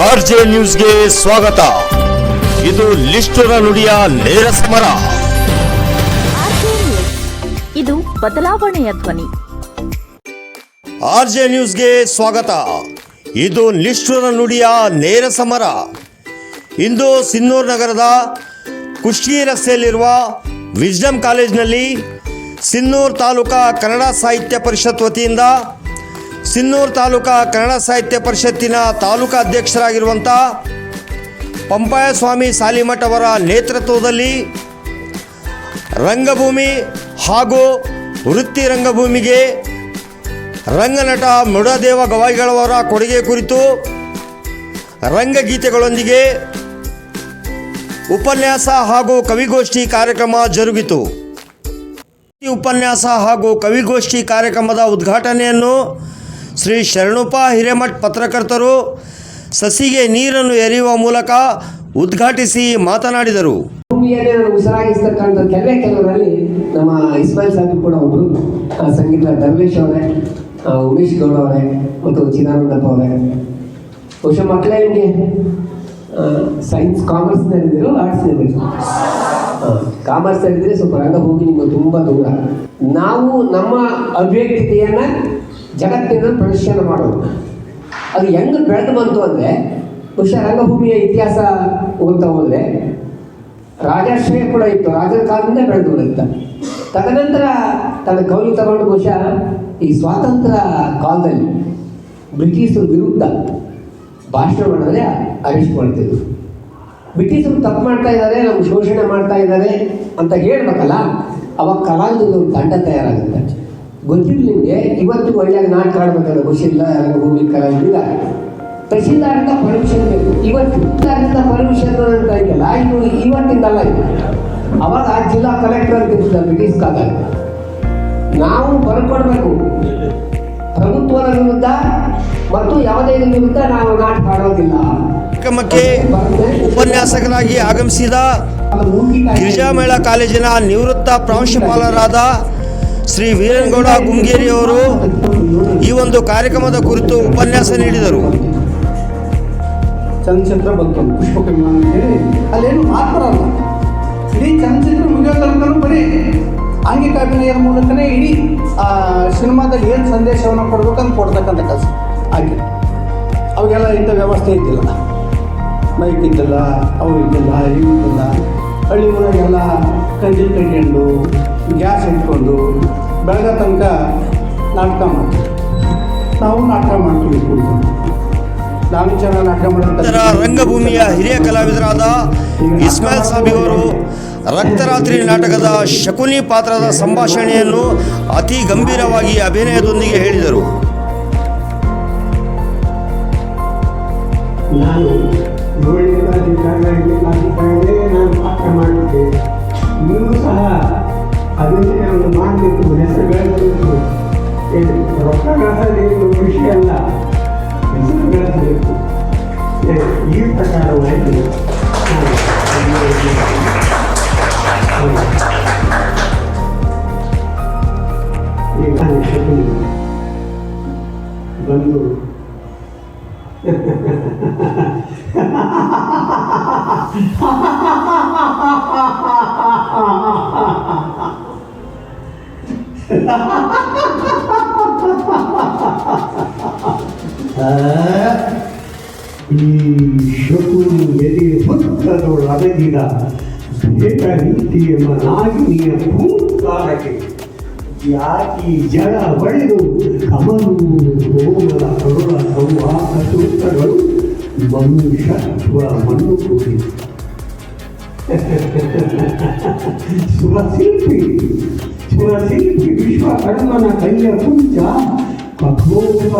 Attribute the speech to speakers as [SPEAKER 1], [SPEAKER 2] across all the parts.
[SPEAKER 1] R J ನ್ಯೂಸ್ಗೆ ಸ್ವಾಗತ. ಇದು ಲಿಸ್ಟರ ನುಡಿಯ ನೇರ ಸಮರ.
[SPEAKER 2] ಇದು ಬದಲಾವಣೆಯ ಧ್ವನಿ.
[SPEAKER 1] ಆರ್ ಜೆ ನ್ಯೂಸ್ಗೆ ಸ್ವಾಗತ. ಇದು ನಿಷ್ಠುರ ನುಡಿಯ ನೇರ ಸಮರ. ಇಂದು ಸಿನ್ನೂರು ನಗರದ ಕುಷ್ಟಿ ರಸ್ತೆಯಲ್ಲಿರುವ ವಿಜ್ಡಮ್ ಕಾಲೇಜಿನಲ್ಲಿ ಸಿನ್ನೂರು ತಾಲೂಕಾ ಕನ್ನಡ ಸಾಹಿತ್ಯ ಪರಿಷತ್ ವತಿಯಿಂದ ಸಿನ್ನೂರು ತಾಲೂಕಾ ಕನ್ನಡ ಸಾಹಿತ್ಯ ಪರಿಷತ್ತಿನ ತಾಲೂಕಾ ಅಧ್ಯಕ್ಷರಾಗಿರುವಂಥ ಪಂಪಾಯ ಸ್ವಾಮಿ ಸಾಲಿಮಠ್ ಅವರ ನೇತೃತ್ವದಲ್ಲಿ ರಂಗಭೂಮಿ ಹಾಗೂ ವೃತ್ತಿ ರಂಗಭೂಮಿಗೆ ರಂಗನಟ ಮೃಡದೇವ ಗವಾಯಿಗಳವರ ಕೊಡುಗೆ ಕುರಿತು ರಂಗಗೀತೆಗಳೊಂದಿಗೆ ಉಪನ್ಯಾಸ ಹಾಗೂ ಕವಿಗೋಷ್ಠಿ ಕಾರ್ಯಕ್ರಮ ಜರುಗಿತು. ಈ ಉಪನ್ಯಾಸ ಹಾಗೂ ಕವಿಗೋಷ್ಠಿ ಕಾರ್ಯಕ್ರಮದ ಉದ್ಘಾಟನೆಯನ್ನು ಶ್ರೀ ಶರಣುಪ ಹಿರೇಮಠ್ ಪತ್ರಕರ್ತರು ಸಸಿಗೆ ನೀರನ್ನು ಎರೆಯುವ ಮೂಲಕ ಉದ್ಘಾಟಿಸಿ ಮಾತನಾಡಿದರು.
[SPEAKER 3] ಉಸಿರಾಗಿಸ್ತಕ್ಕಂಥ ಕೆಲವೇ ಕೆಲವರಲ್ಲಿ ನಮ್ಮ ಇಸ್ಮಾಯಿಲ್ ಸಾಹೇಬ್ ಕೂಡ ಒಬ್ಬರು ಸಂಗೀತ ಧರ್ಮೇಶ್ ಅವರೇ ಉಮೇಶ್ ಗೌಡ ಅವರೇ ಮತ್ತು ಚಿದಾನಂದಪ್ಪ ಅವರೇ. ಬಹುಶಃ ಮಕ್ಕಳೇ ನಿಮಗೆ ಸೈನ್ಸ್ ಕಾಮರ್ಸ್ ಇದ್ದಿರೋ ಆರ್ಟ್ಸ್ ಕಾಮರ್ಸ್ ಇದ್ದರೆ? ಸ್ವಲ್ಪ ರಂಗಭೂಮಿ ನಿಮಗೆ ತುಂಬ ದೂರ. ನಾವು ನಮ್ಮ ಅಭಿವ್ಯಕ್ತಿಯನ್ನ ಜಗತ್ತಿನ ಪ್ರದರ್ಶನ ಮಾಡೋದು. ಅದು ಹೆಂಗೆ ಬೆಳೆದು ಬಂತು ಅಂದರೆ, ಬಹುಶಃ ರಂಗಭೂಮಿಯ ಇತಿಹಾಸ ಓದ್ತಾ ಹೋದರೆ, ರಾಜಾಶ್ರಯ ಕೂಡ ಇತ್ತು. ರಾಜರ ಕಾಲದಿಂದ ಬೆಳೆದು ಬರುತ್ತೆ ತದನಂತರ ತನ್ನ ಕೌಲು ತಗೊಂಡು ಬಹುಶಃ ಈ ಸ್ವಾತಂತ್ರ್ಯ ಕಾಲದಲ್ಲಿ ಬ್ರಿಟಿಷರ ವಿರುದ್ಧ ಭಾಷಣ ಮಾಡಿದ್ರೆ ಅರೆಸ್ಟ್ ಬ್ರಿಟಿಷರು ತಪ್ಪು ಮಾಡ್ತಾ ಇದ್ದಾರೆ ನಮ್ಗೆ ಶೋಷಣೆ ಮಾಡ್ತಾ ಇದ್ದಾರೆ ಅಂತ ಹೇಳ್ಬೇಕಲ್ಲ, ಅವಾಗ ಒಂದು ತಂಡ ತಯಾರಾಗುತ್ತೆ. ಗೊತ್ತಿಲ್ಲ ನಿಮಗೆ ಇವತ್ತು ಒಳ್ಳೆಯ ನಾಟಕ ಆಡ್ಬೇಕಲ್ಲ ಗೊತ್ತಿಲ್ಲ ರಂಗಭೂಮಿ ಇಲ್ಲ. ತಹಶೀಲ್ದಾರಿಂದ ಪರ್ಮಿಷನ್ ಬೇಕು. ಇವತ್ತು ತಹಶೀಲ್ದಾರಿಂದ ಪರ್ಮಿಷನ್ ಅಂತ ಇದೆಯಲ್ಲ ಇದು ಇವತ್ತಿಂದಲ್ಲ ಇದು. ಅವಾಗ ಜಿಲ್ಲಾ ಕಲೆಕ್ಟರ್ ಅಂತ ಇರ್ತದೆ ಬ್ರಿಟಿಷ್ ಕಾಲ ನಾವು ಬರ್ಕೊಡ್ಬೇಕು. ಪ್ರಭುತ್ವದ ವಿರುದ್ಧ ಮತ್ತು ಯಾವುದೇ ವಿರುದ್ಧ ನಾವು ನಾಟಕ ಆಡೋದಿಲ್ಲ
[SPEAKER 1] ಕಾರ್ಯಕ್ರಮಕ್ಕೆ ಉಪನ್ಯಾಸಕರಾಗಿ ಆಗಮಿಸಿದ ಗಿರಿಜಾಮೇಳ ಕಾಲೇಜಿನ ನಿವೃತ್ತ ಪ್ರಾಂಶುಪಾಲರಾದ ಶ್ರೀ ವೀರನಗೌಡ ಗುಂಗೇರಿಯವರು ಈ ಒಂದು ಕಾರ್ಯಕ್ರಮದ ಕುರಿತು ಉಪನ್ಯಾಸ ನೀಡಿದರು.
[SPEAKER 4] ಚಲನಚಿತ್ರ ಬಂತು ಅಲ್ಲೇನು ಮಾತ್ರ ಇಡೀ ಚಲನಚಿತ್ರ ಮುಗಿಯೋ ತನಕನೂ ಬರೀ ಆಂಗಿಕ ಮೂಲಕನೇ ಇಡೀ, ಆ, ಸಿನಿಮಾದಲ್ಲಿ ಏನು ಸಂದೇಶವನ್ನು ಕೊಡ್ಬೇಕಂತ ಕೊಡ್ತಕ್ಕಂಥ ಕೆಲಸ ಆಗಿ ಅವಾಗೆಲ್ಲ ಇಂಥ ವ್ಯವಸ್ಥೆ ಇದ್ದಿಲ್ಲ. ಮೈಕ್ ಇದ್ದಿಲ್ಲ ಅವು ಇದ್ದಿಲ್ಲ ಇವು ಇದ್ದಿಲ್ಲ. ಹಳ್ಳಿ ಊರಾಗೆಲ್ಲ ಕಂಜಿ ಕಟ್ಕೊಂಡು ಗ್ಯಾಸ್ ಇಟ್ಕೊಂಡು ಬೆಳಗ ತನಕ ನಾಟಕ ಮಾಡ್ತೀವಿ ನಾವು ನಾಟಕ ಮಾಡ್ತೀವಿ ಕೂತ್ಕೊಂಡು ನಾನು ಚೆನ್ನಾಗಿ ನಾಟಕ
[SPEAKER 1] ನಂತರ ರಂಗಭೂಮಿಯ ಹಿರಿಯ ಕಲಾವಿದರಾದ ಇಸ್ಮಾಯಿಲ್ ಸಾಬಿ ಅವರು ರಕ್ತರಾತ್ರಿ ನಾಟಕದ ಶಕುನಿ ಪಾತ್ರದ ಸಂಭಾಷಣೆಯನ್ನು ಅತಿ ಗಂಭೀರವಾಗಿ ಅಭಿನಯದೊಂದಿಗೆ ಹೇಳಿದರು.
[SPEAKER 5] ನಾನು ಏಳನೇ ನಾನು ಮಾಡಿದ್ದೆ. ಸಹ ಅದನ್ನೇ ಒಂದು ಮಾಡಬೇಕು ಹೆಸರು ಬೆಳೆಸಬೇಕು ಏನು ರೊಕ್ಕ ಗಳಿಸೋದೇನು ವಿಷಯ ಅಲ್ಲ ಹೆಸರು ಬೆಳೆಸಬೇಕು ಏ, ಈ ಪ್ರಕಾರವಾಗಿ ನಾನು ಈಗ ಶಕುನಿ ಬಂದು ಈ ಶಕುನಿ ಎದೆ ಹುತ್ತದೊಳು ಅಡಗಿದ ಬೇಟ ರೀತಿಯ ನಾಗಿನಿಯ ಭೂತಾರಕ್ಕೆ ಯಾಕಿ ಜಳ ಬಳಿದು ಕಮಲು, ಕೋಮಲ, ಕರುಳ ಸಂವಾಹ ಸೂತ್ರಗಳು ಮನುಷ್ಯತ್ವ ಮಣ್ಣು ಕೂಡಿ ಸುರಶಿಲ್ಪಿ Unazidi kuibishwa karama na aliyakuja kwa kuomba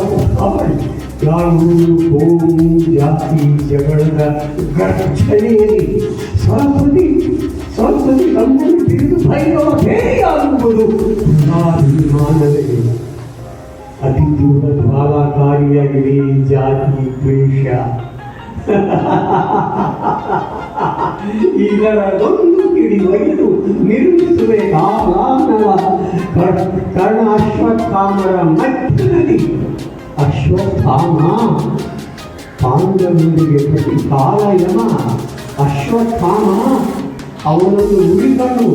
[SPEAKER 5] जाति जगड़ गर्जनेरी सरस्वती सरस्वती अंगुल तीर्थ भाई और हे अंगुल अति दूर भावाकार्य गिरी जाति द्वेषा ಇದರದೊಂದು ಕಿಡಿ ಒಯ್ದು ನಿರ್ಮಿಸುವೆ ಕಾಲಾನವ ಕರ್ಣ ಅಶ್ವತ್ಥಾಮರ ಮಧ್ಯದಲ್ಲಿ ಅಶ್ವತ್ಥಾಮ ಪಾಂಡವರಿಗೆ ಪ್ರತಿಕಾಲ ಯಮ ಅಶ್ವತ್ಥಾಮ ಅವನನ್ನು ಉಳಿದನು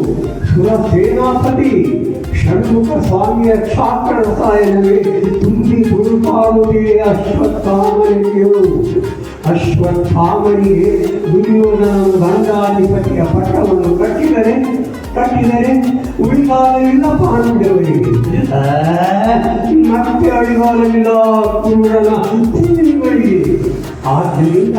[SPEAKER 5] ಸುರ ಸೇನಾಪತಿ ಷಣ್ಮುಖ ಸ್ವಾಮಿಯ ಕ್ಷಾತ್ರ ರಸಾಯನವೇ ತುಂಬಿ ತುಳುಕಾಡುವುದೇ ಅಶ್ವತ್ಥಾಮನಿಗೆಯು ಅಶ್ವತ್ಥಾಮನಿಗೆ ದುರ್ಯೋಧನ ಗಂಗಾಧಿಪತಿಯ ಪಟ್ಟವನ್ನು ಕಟ್ಟಿದರೆ ಕಟ್ಟಿದರೆ ಉಳಿಗಾಲವಿಲ್ಲ ಪಾಂಡವರಿಗೆ ಆ, ಮತ್ತೆ ಅಳಿಗಾಲವಿಲ್ಲ ಕುರುಡನ ಕುರುಗಳಿಗೆ ಆದ್ದರಿಂದ.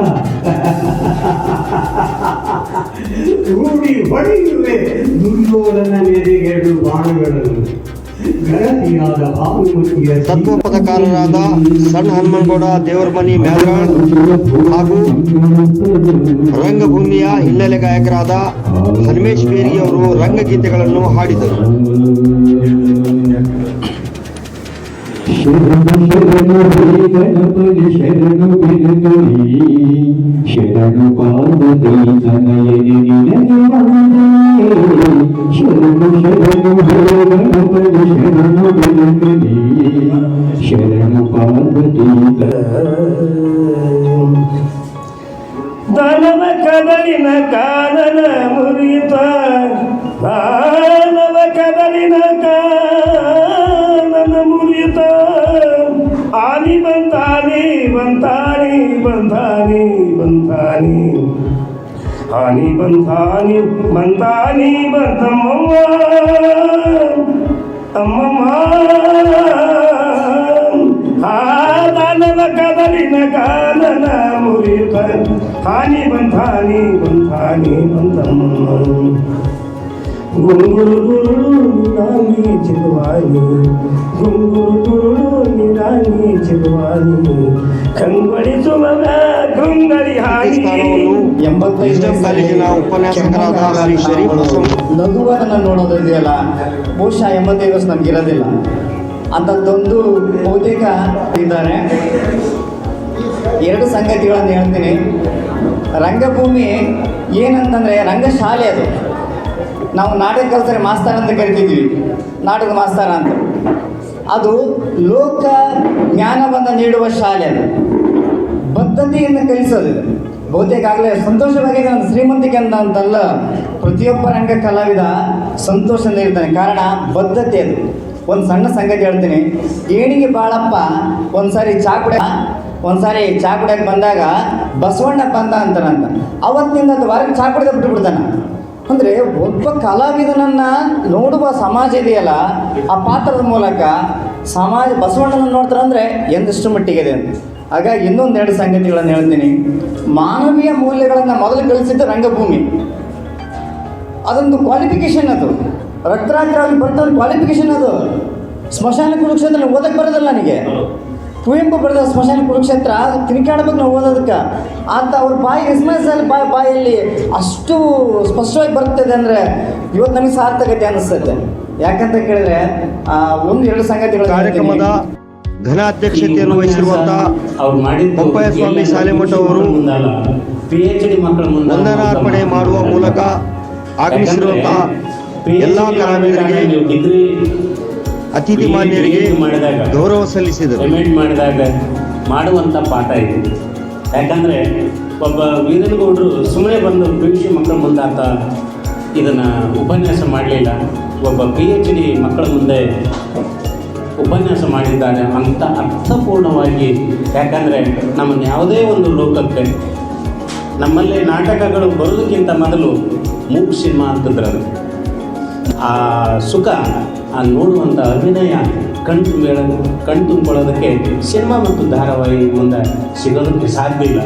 [SPEAKER 5] ರೂಢಿ ಹೊಡೆಯುವೆ ದುರ್ಯೋಧನ ನೆರೆಗೆರಡು ಬಾಣಗಳನ್ನು. ಭಾನುಮತಿಯ
[SPEAKER 1] ತತ್ವಪದಕಾರರಾದ ಸಣ್ಣ ಹನುಮನಗೌಡ ದೇವರಮನಿ ಮ್ಯಾಲ್ರಾಣ್ ಹಾಗೂ ರಂಗಭೂಮಿಯ ಹಿನ್ನೆಲೆ ಗಾಯಕರಾದ ಹನುಮೇಶ್ ಬೇರಿಯವರು ರಂಗಗೀತೆಗಳನ್ನು ಹಾಡಿದರು.
[SPEAKER 6] శరణు శరణు గణపతి శరణు వినగరి శరణు పార్వతి తనయని కదలిన కారణ మురితా హాని బంధాని బంధాని బంధమ్మ అమ్మమ్మ. కదలిన కాదన మురిప. బంధాని బంధాని బంధమ్మ గుంగురు గురుడు నిరాని చిరువాణి గుంగురు గురుడు నిరాని
[SPEAKER 1] చిరువాణి
[SPEAKER 6] కంగడి
[SPEAKER 1] సుమగా ವಿಸ್ಡಮ್ ಕಾಲೇಜಿನ ಉಪನ್ಯಾಸಕರಾದ ಹುಸೇನ್
[SPEAKER 7] ನೋಡೋದಿದೆಯಲ್ಲ? ಬಹುಶಃ ಎಂಬತ್ತೈದು ವರ್ಷ ನಮ್ಗೆ ಇರೋದಿಲ್ಲ ಅಂಥದ್ದೊಂದು ಬಹುತೇಕ ಇದ್ದಾರೆ. ಎರಡು ಸಂಗತಿಗಳನ್ನು ಹೇಳ್ತೀನಿ. ರಂಗಭೂಮಿ ಏನಂತಂದರೆ ರಂಗಶಾಲೆ ಅದು. ನಾವು ನಾಟಕ ಕಲ್ತರೆ ಮಾಸ್ತರ ಅಂತ ಕರಿತಿದ್ವಿ. ನಾಟಕ ಮಾಸ್ತರ ಅಂತ. ಅದು ಲೋಕ ಜ್ಞಾನವನ್ನು ನೀಡುವ ಶಾಲೆ ಅದು. ಬದ್ಧತೆಯನ್ನು ಕಲಿಸೋದು ಇದು ಬಹುತೇಕ ಆಗಲೇ ಸಂತೋಷವಾಗಿ ನಾನು ಶ್ರೀಮಂತಿಕೆ ಅಂತ ಅಂತಲ್ಲ, ಪ್ರತಿಯೊಬ್ಬ ರಂಗ ಕಲಾವಿದ ಸಂತೋಷದಿಂದ ಇರ್ತಾನೆ. ಕಾರಣ, ಬದ್ಧತೆ ಅದು. ಒಂದು ಸಣ್ಣ ಸಂಗತಿ ಹೇಳ್ತೀನಿ. ಏಣಿಗೆ ಬಾಳಪ್ಪ, ಒಂದ್ಸಾರಿ ಚಾ ಕುಡ ಒಂದ್ಸಾರಿ ಚಾ ಕುಡಿಯಕ್ಕೆ ಬಂದಾಗ ಬಸವಣ್ಣ ಬಂದ ಅಂತಾನಂತ. ಅವತ್ತಿಂದ ಅದು ವಾರಕ್ಕೆ ಚಾ ಕುಡಿದ ಬಿಟ್ಟು ಬಿಡ್ತಾನೆ ಅಂದರೆ ಒಬ್ಬ ಕಲಾವಿದನನ್ನು ನೋಡುವ ಸಮಾಜ ಇದೆಯಲ್ಲ, ಆ ಪಾತ್ರದ ಮೂಲಕ ಸಮಾಜ ಬಸವಣ್ಣನ ನೋಡ್ತಾರೆ ಅಂದರೆ ಎಂದಷ್ಟು ಮಟ್ಟಿಗೆ ಇದೆ ಅಂತ. ಹಾಗಾಗಿ ಇನ್ನೊಂದು ಎರಡು ಸಂಗತಿಗಳನ್ನು ಹೇಳ್ತೀನಿ. ಮಾನವೀಯ ಮೌಲ್ಯಗಳನ್ನು ಮೊದಲು ಕಲಿಸಿದ್ದು ರಂಗಭೂಮಿ. ಅದೊಂದು ಕ್ವಾಲಿಫಿಕೇಶನ್ ಅದು. ರಕ್ತರಾತ್ರಿ ಬರ್ತ ಕ್ವಾಲಿಫಿಕೇಶನ್ ಅದು. ಸ್ಮಶಾನ ಕುರುಕ್ಷೇತ್ರ ಓದಕ್ಕೆ ಬರೋದಿಲ್ಲ ನನಗೆ. ಕುವೆಂಪು ಬರೆದ ಸ್ಮಶಾನ ಕುರುಕ್ಷೇತ್ರ ತಿನ್ಕಾಡ್ಬೇಕು ನಾವು ಓದೋದಕ್ಕೆ. ಅಂತ ಅವ್ರ ಬಾಯಿ ಎಸ್ಮಸಲ್ಲಿ ಬಾಯಿ ಬಾಯಲ್ಲಿ ಅಷ್ಟು ಸ್ಪಷ್ಟವಾಗಿ ಬರ್ತದೆ ಅಂದರೆ ಇವತ್ತು ನಮಗೆ ಸಾರ್ಥಕತೆ ಅನಿಸ್ತದೆ ಯಾಕಂತ ಕೇಳಿದ್ರೆ ಒಂದು ಎರಡು ಸಂಗತಿಗಳು
[SPEAKER 1] ಕಾರ್ಯಕ್ರಮದ ಘನ ಅಧ್ಯಕ್ಷತೆಯನ್ನು ವಹಿಸಿರುವಂತಹ ಸ್ವಾಮಿ ಸಾಲೆಮಠ ಅವರು
[SPEAKER 8] ಮುಂದಲ್ಲ ಪಿ ಎಚ್ ಡಿ ಮಕ್ಕಳ ಮುಂದೆ
[SPEAKER 1] ವಂದನಾರ್ಪಣೆ ಮಾಡುವ ಮೂಲಕ ಆಗಮಿಸಿರುವಂತಹ ಎಲ್ಲಾ ಕಲಾವಿದರಿಗೆ ಅತಿಥಿ ಮಾನ್ಯರಿಗೆ ಗೌರವ ಸಲ್ಲಿಸಿದರು.
[SPEAKER 8] ಪೇಮೆಂಟ್ ಮಾಡಿದಾಗ ಮಾಡುವಂಥ ಪಾಠ ಇದೆ. ಯಾಕಂದರೆ ಒಬ್ಬ ವೀರನಗೌಡರು ಸುಮ್ಮನೆ ಬಂದು ಪಿ ಯು ಸಿ ಮಕ್ಕಳ ಮುಂದೆ ಆತ ಇದನ್ನು ಉಪನ್ಯಾಸ ಮಾಡಲಿಲ್ಲ. ಒಬ್ಬ ಪಿ ಎಚ್ ಡಿ ಮಕ್ಕಳ ಮುಂದೆ ಉಪನ್ಯಾಸ ಮಾಡಿದ್ದಾನೆ ಅಂತ ಅರ್ಥಪೂರ್ಣವಾಗಿ. ಯಾಕಂದರೆ ನಮ್ಮನ್ನು ಯಾವುದೇ ಒಂದು ಲೋಕಕ್ಕೆ, ನಮ್ಮಲ್ಲಿ ನಾಟಕಗಳು ಬರೋದಕ್ಕಿಂತ ಮೊದಲು ಮೂಕ್ ಸಿನಿಮಾ ಅಂತಂದ್ರೆ ಆ ಸುಖ, ಆ ನೋಡುವಂಥ ಅಭಿನಯ ಕಣ್ ತುಂಬ ಕಣ್ ತುಂಬಿಕೊಳ್ಳೋದಕ್ಕೆ ಸಿನಿಮಾ ಮತ್ತು ಧಾರಾವಾಹಿ ಮುಂದೆ ಸಿಗೋದಕ್ಕೆ ಸಾಧ್ಯ ಇಲ್ಲ.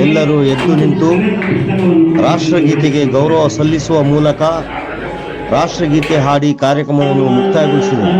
[SPEAKER 9] ಎಲ್ಲರೂ ಎದ್ದು ನಿಂತು ರಾಷ್ಟ್ರಗೀತೆಗೆ ಗೌರವ ಸಲ್ಲಿಸುವ ಮೂಲಕ ರಾಷ್ಟ್ರಗೀತೆ ಹಾಡಿ ಕಾರ್ಯಕ್ರಮವನ್ನು ಮುಕ್ತಾಯಗೊಳಿಸಿದರು